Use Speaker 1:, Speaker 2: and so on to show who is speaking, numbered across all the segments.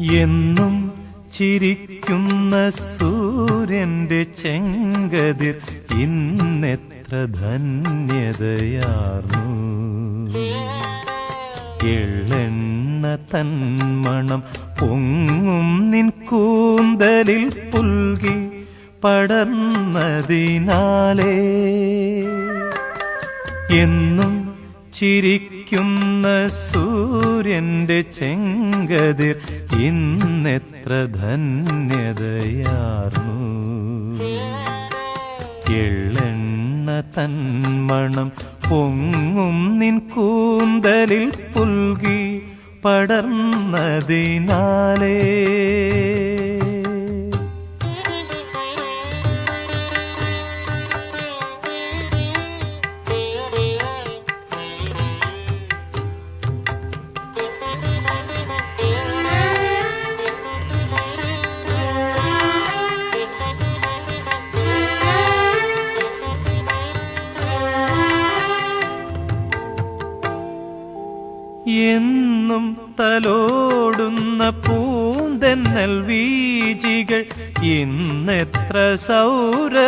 Speaker 1: എന്നും ചിരിക്കുന്ന സൂര്യന്റെ ചെങ്കതിർ ഇന്നെത്ര ധന്യതയാർന്നു. എള്ളെണ്ണ തന്മണം പൊങ്ങും നിൻ കൂന്തലിൽ പുൽകി പടർന്നതിനാലേ. എന്നും ചിരിക്കുന്ന സൂര്യന്റെ ചെങ്കതിർ ഇന്നെത്ര ധന്യതയാർന്നു. എള്ളെണ്ണ തന്മണം പൊങ്ങും നിൻ കൂന്തലിൽ പുൽകി പടർന്നതിനാലേ. എന്നും തലോടുന്ന പൂന്തെന്നൽ വീജികൾ ഇന്നെത്ര സൗരഭ്യമാർന്നു.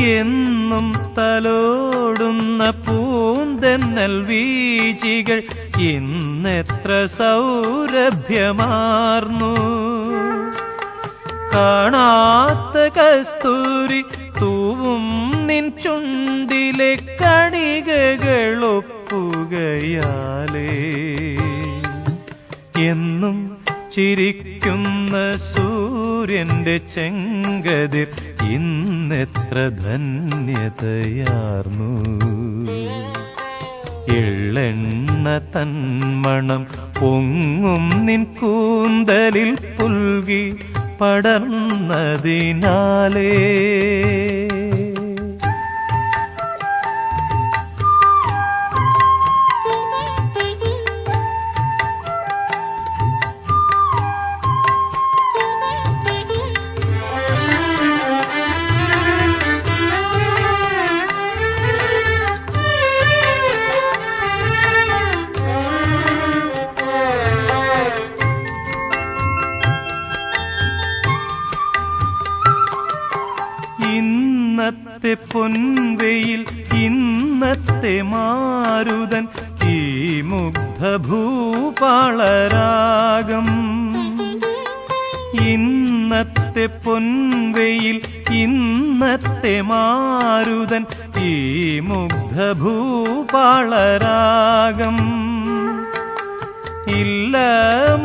Speaker 1: എന്നും തലോടുന്ന പൂന്തെന്നൽ വീജികൾ ഇന്നെത്ര സൗരഭ്യമാർന്നു. കാണാത്ത കസ്തൂരി തൂവും നിൻ ചുണ്ടിലെ കണികകളൊപ്പുകയാലേ. എന്നും ചിരിക്കുന്ന സൂര്യന്റെ ചെങ്കതിർ ഇന്നെത്ര ധന്യതയാർന്നു. എള്ളെണ്ണ തന്മണം പൊങ്ങും നിൻ കൂന്തലിൽ പുൽകി പടർന്നതിനാലേ. ഇന്നത്തെ പൊൻവെയിൽ ഇന്നത്തെ മാരുതൻ ഈ മുഗ്ധഭൂപാളരാഗം. ഇന്നത്തെ പൊൻവെയിൽ ഇന്നത്തെ മാരുതൻ ഈ മുഗ്ധഭൂപാളരാഗം. ഇല്ല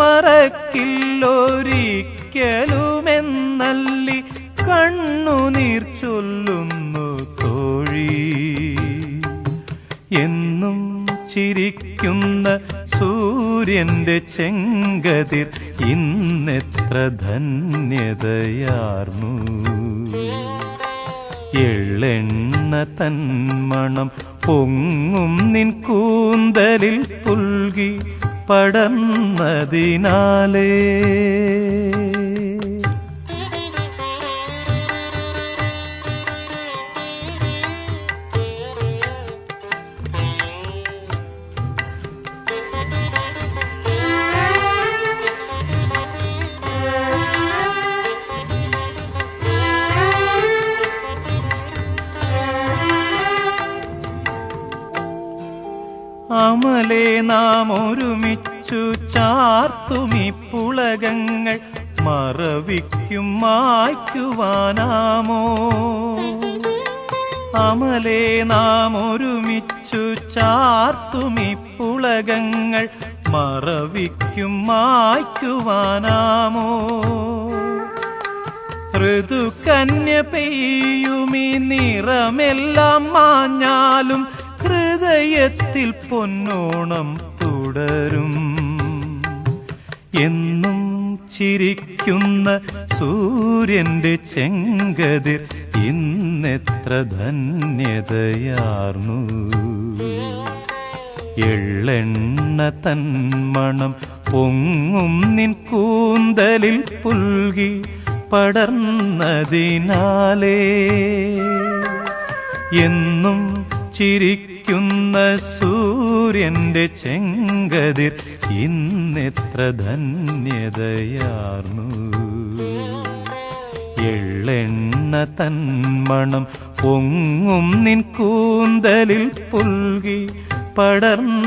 Speaker 1: മറക്കില്ലൊരിക്കലുമെന്നല്ലി കണ്ണുനീർ ചൊല്ലുന്നു. തോഴി എന്നും ചിരിക്കുന്ന സൂര്യന്റെ ചെങ്കതിർ ഇന്നെത്ര ധന്യതയാർന്നു. എള്ളെണ്ണ തന്മണം പൊങ്ങും നിൻ കൂന്തലിൽ പുൽകി പടർന്നതിനാലേ. അമലെ നാം ഒരുമിച്ചു ചാർത്തുമി പുളകങ്ങൾ. മറവിക്കും മായ്ക്കുവാനാമോ? അമലെ നാം ഒരുമിച്ചു ചാർത്തുമി പുളകങ്ങൾ. മറവിക്കും മായ്ക്കുവാനാമോ? ഋതുകന്യ പെയ്യുമി നിറമെല്ലാം മാഞ്ഞാലും ഹൃദയത്തിൽ പൊന്നോണം തുടരും. എന്നും ചിരിക്കുന്ന സൂര്യന്റെ ചെങ്കതിർ ഇന്നെത്ര ധന്യതയാർന്നു. എള്ളെണ്ണ തന്മണം പൊങ്ങും നിൻ കൂന്തലിൽ പുൽകി പടർന്നതിനാലേ. എന്നും ചിരിക്കുന്ന സൂര്യന്റെ ചെങ്കതിർ ഇന്നെത്ര ധന്യതയാർന്നു. എള്ളെണ്ണ തന്മണം പൊങ്ങും നിൻ കൂന്തലിൽ പുൽകി പടർന്നതിനാലേ.